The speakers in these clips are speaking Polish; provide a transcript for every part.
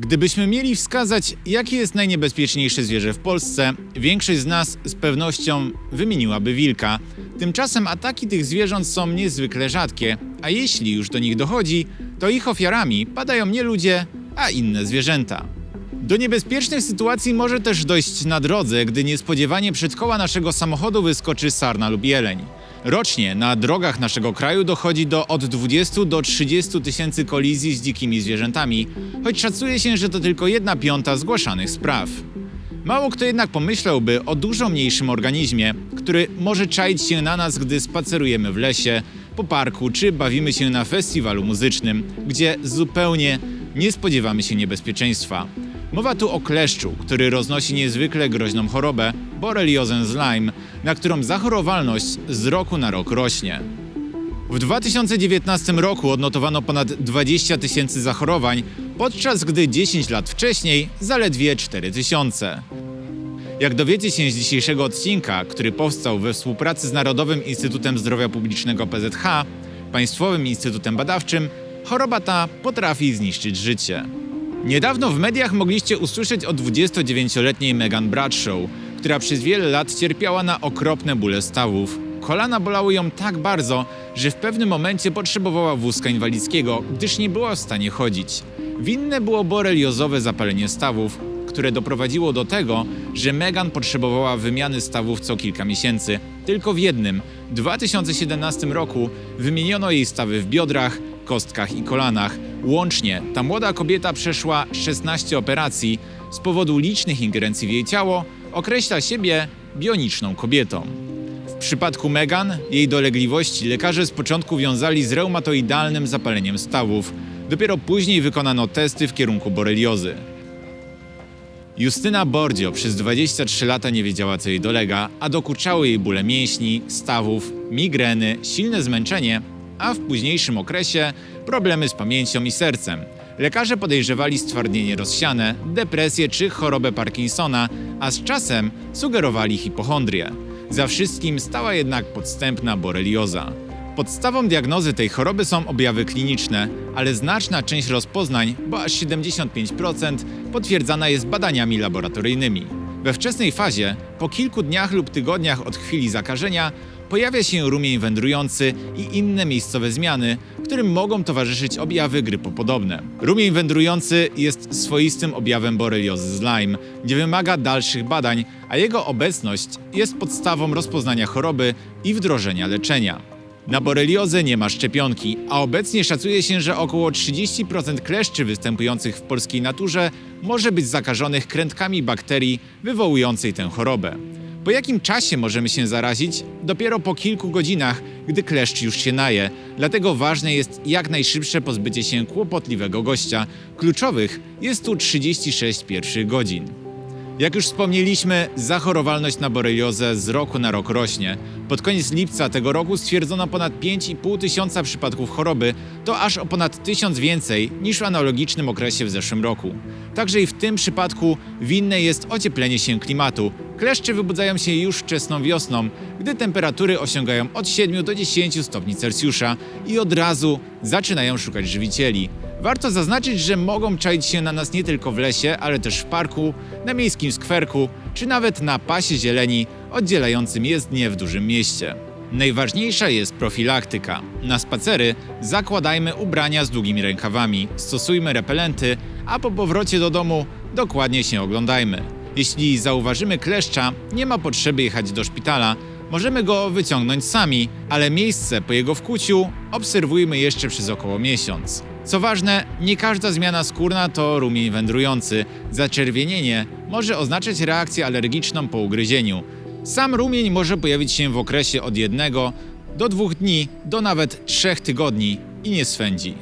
Gdybyśmy mieli wskazać, jakie jest najniebezpieczniejsze zwierzę w Polsce, większość z nas z pewnością wymieniłaby wilka. Tymczasem ataki tych zwierząt są niezwykle rzadkie, a jeśli już do nich dochodzi, to ich ofiarami padają nie ludzie, a inne zwierzęta. Do niebezpiecznych sytuacji może też dojść na drodze, gdy niespodziewanie przed koła naszego samochodu wyskoczy sarna lub jeleń. Rocznie na drogach naszego kraju dochodzi do od 20 do 30 tysięcy kolizji z dzikimi zwierzętami, choć szacuje się, że to tylko jedna piąta zgłaszanych spraw. Mało kto jednak pomyślałby o dużo mniejszym organizmie, który może czaić się na nas, gdy spacerujemy w lesie, po parku czy bawimy się na festiwalu muzycznym, gdzie zupełnie nie spodziewamy się niebezpieczeństwa. Mowa tu o kleszczu, który roznosi niezwykle groźną chorobę boreliozę z Lyme, na którą zachorowalność z roku na rok rośnie. W 2019 roku odnotowano ponad 20 tysięcy zachorowań, podczas gdy 10 lat wcześniej zaledwie 4 tysiące. Jak dowiecie się z dzisiejszego odcinka, który powstał we współpracy z Narodowym Instytutem Zdrowia Publicznego PZH, Państwowym Instytutem Badawczym, choroba ta potrafi zniszczyć życie. Niedawno w mediach mogliście usłyszeć o 29-letniej Megan Bradshaw, która przez wiele lat cierpiała na okropne bóle stawów. Kolana bolały ją tak bardzo, że w pewnym momencie potrzebowała wózka inwalidzkiego, gdyż nie była w stanie chodzić. Winne było boreliozowe zapalenie stawów, które doprowadziło do tego, że Megan potrzebowała wymiany stawów co kilka miesięcy. Tylko w jednym, 2017 roku, wymieniono jej stawy w biodrach, kostkach i kolanach. Łącznie ta młoda kobieta przeszła 16 operacji. Z powodu licznych ingerencji w jej ciało określa siebie bioniczną kobietą. W przypadku Megan jej dolegliwości lekarze z początku wiązali z reumatoidalnym zapaleniem stawów. Dopiero później wykonano testy w kierunku boreliozy. Justyna Bordzio przez 23 lata nie wiedziała, co jej dolega, a dokuczały jej bóle mięśni, stawów, migreny, silne zmęczenie, a w późniejszym okresie problemy z pamięcią i sercem. Lekarze podejrzewali stwardnienie rozsiane, depresję czy chorobę Parkinsona, a z czasem sugerowali hipochondrię. Za wszystkim stała jednak podstępna borelioza. Podstawą diagnozy tej choroby są objawy kliniczne, ale znaczna część rozpoznań, bo aż 75%, potwierdzana jest badaniami laboratoryjnymi. We wczesnej fazie, po kilku dniach lub tygodniach od chwili zakażenia, pojawia się rumień wędrujący i inne miejscowe zmiany, którym mogą towarzyszyć objawy grypopodobne. Rumień wędrujący jest swoistym objawem boreliozy z Lyme, gdzie wymaga dalszych badań, a jego obecność jest podstawą rozpoznania choroby i wdrożenia leczenia. Na boreliozę nie ma szczepionki, a obecnie szacuje się, że około 30% kleszczy występujących w polskiej naturze może być zakażonych krętkami bakterii wywołującej tę chorobę. Po jakim czasie możemy się zarazić? Dopiero po kilku godzinach, gdy kleszcz już się naje. Dlatego ważne jest jak najszybsze pozbycie się kłopotliwego gościa. Kluczowych jest tu 36 pierwszych godzin. Jak już wspomnieliśmy, zachorowalność na boreliozę z roku na rok rośnie. Pod koniec lipca tego roku stwierdzono ponad 5,5 tysiąca przypadków choroby, to aż o ponad tysiąc więcej niż w analogicznym okresie w zeszłym roku. Także i w tym przypadku winne jest ocieplenie się klimatu. Kleszcze wybudzają się już wczesną wiosną, gdy temperatury osiągają od 7 do 10 stopni Celsjusza i od razu zaczynają szukać żywicieli. Warto zaznaczyć, że mogą czaić się na nas nie tylko w lesie, ale też w parku, na miejskim skwerku, czy nawet na pasie zieleni oddzielającym jezdnię w dużym mieście. Najważniejsza jest profilaktyka. Na spacery zakładajmy ubrania z długimi rękawami, stosujmy repelenty, a po powrocie do domu dokładnie się oglądajmy. Jeśli zauważymy kleszcza, nie ma potrzeby jechać do szpitala, możemy go wyciągnąć sami, ale miejsce po jego wkuciu obserwujmy jeszcze przez około miesiąc. Co ważne, nie każda zmiana skórna to rumień wędrujący. Zaczerwienienie może oznaczać reakcję alergiczną po ugryzieniu. Sam rumień może pojawić się w okresie od jednego do dwóch dni do nawet trzech tygodni i nie swędzi.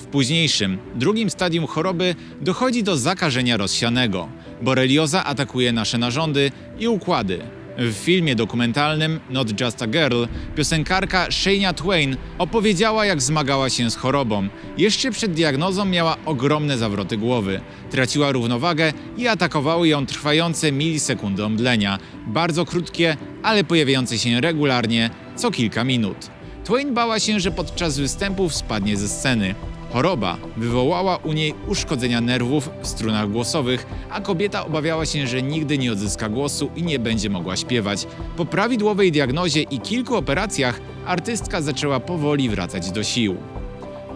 W późniejszym, drugim stadium choroby dochodzi do zakażenia rozsianego. Borelioza atakuje nasze narządy i układy. W filmie dokumentalnym Not Just a Girl piosenkarka Shania Twain opowiedziała, jak zmagała się z chorobą. Jeszcze przed diagnozą miała ogromne zawroty głowy. Traciła równowagę i atakowały ją trwające milisekundy omdlenia. Bardzo krótkie, ale pojawiające się regularnie co kilka minut. Twain bała się, że podczas występów spadnie ze sceny. Choroba wywołała u niej uszkodzenia nerwów w strunach głosowych, a kobieta obawiała się, że nigdy nie odzyska głosu i nie będzie mogła śpiewać. Po prawidłowej diagnozie i kilku operacjach artystka zaczęła powoli wracać do sił.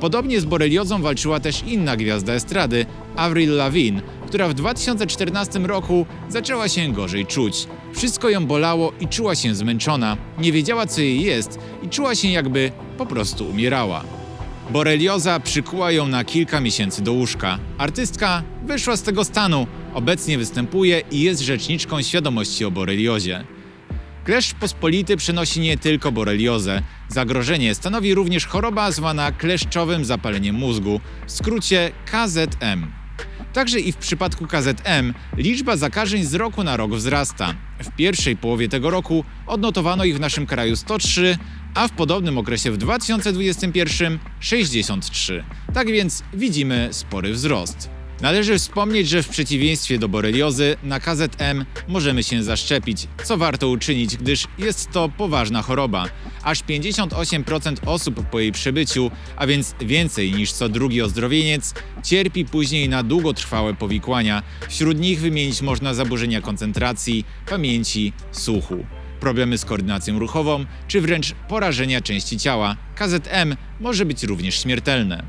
Podobnie z boreliozą walczyła też inna gwiazda estrady, Avril Lavigne, która w 2014 roku zaczęła się gorzej czuć. Wszystko ją bolało i czuła się zmęczona, nie wiedziała co jej jest i czuła się jakby po prostu umierała. Borelioza przykuła ją na kilka miesięcy do łóżka. Artystka wyszła z tego stanu, obecnie występuje i jest rzeczniczką świadomości o boreliozie. Kleszcz pospolity przenosi nie tylko boreliozę. Zagrożenie stanowi również choroba zwana kleszczowym zapaleniem mózgu, w skrócie KZM. Także i w przypadku KZM liczba zakażeń z roku na rok wzrasta. W pierwszej połowie tego roku odnotowano ich w naszym kraju 103, a w podobnym okresie w 2021 63. Tak więc widzimy spory wzrost. Należy wspomnieć, że w przeciwieństwie do boreliozy na KZM możemy się zaszczepić, co warto uczynić, gdyż jest to poważna choroba. Aż 58% osób po jej przebyciu, a więc więcej niż co drugi ozdrowieniec, cierpi później na długotrwałe powikłania. Wśród nich wymienić można zaburzenia koncentracji, pamięci, słuchu problemy z koordynacją ruchową, czy wręcz porażenia części ciała. KZM może być również śmiertelne.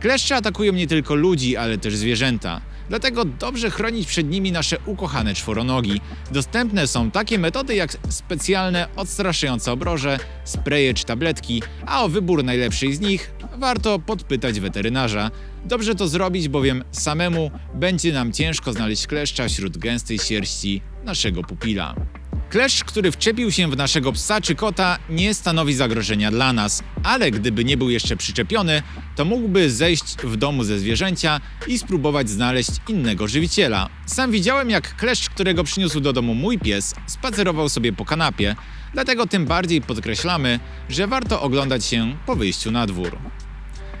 Kleszcze atakują nie tylko ludzi, ale też zwierzęta. Dlatego dobrze chronić przed nimi nasze ukochane czworonogi. Dostępne są takie metody jak specjalne odstraszające obroże, spreje czy tabletki, a o wybór najlepszej z nich warto podpytać weterynarza. Dobrze to zrobić, bowiem samemu będzie nam ciężko znaleźć kleszcza wśród gęstej sierści naszego pupila. Kleszcz, który wczepił się w naszego psa czy kota, nie stanowi zagrożenia dla nas, ale gdyby nie był jeszcze przyczepiony, to mógłby zejść w domu ze zwierzęcia i spróbować znaleźć innego żywiciela. Sam widziałem, jak kleszcz, którego przyniósł do domu mój pies, spacerował sobie po kanapie, dlatego tym bardziej podkreślamy, że warto oglądać się po wyjściu na dwór.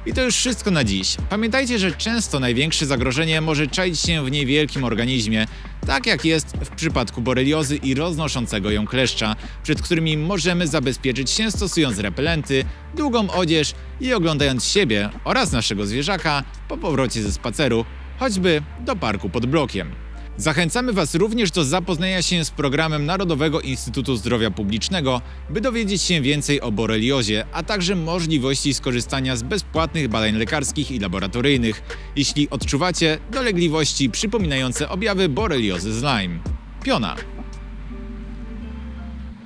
I to już wszystko na dziś. Pamiętajcie, że często największe zagrożenie może czaić się w niewielkim organizmie, tak jak jest w przypadku boreliozy i roznoszącego ją kleszcza, przed którymi możemy zabezpieczyć się stosując repelenty, długą odzież i oglądając siebie oraz naszego zwierzaka po powrocie ze spaceru, choćby do parku pod blokiem. Zachęcamy Was również do zapoznania się z programem Narodowego Instytutu Zdrowia Publicznego, by dowiedzieć się więcej o boreliozie, a także możliwości skorzystania z bezpłatnych badań lekarskich i laboratoryjnych, jeśli odczuwacie dolegliwości przypominające objawy boreliozy z Lyme. Piona.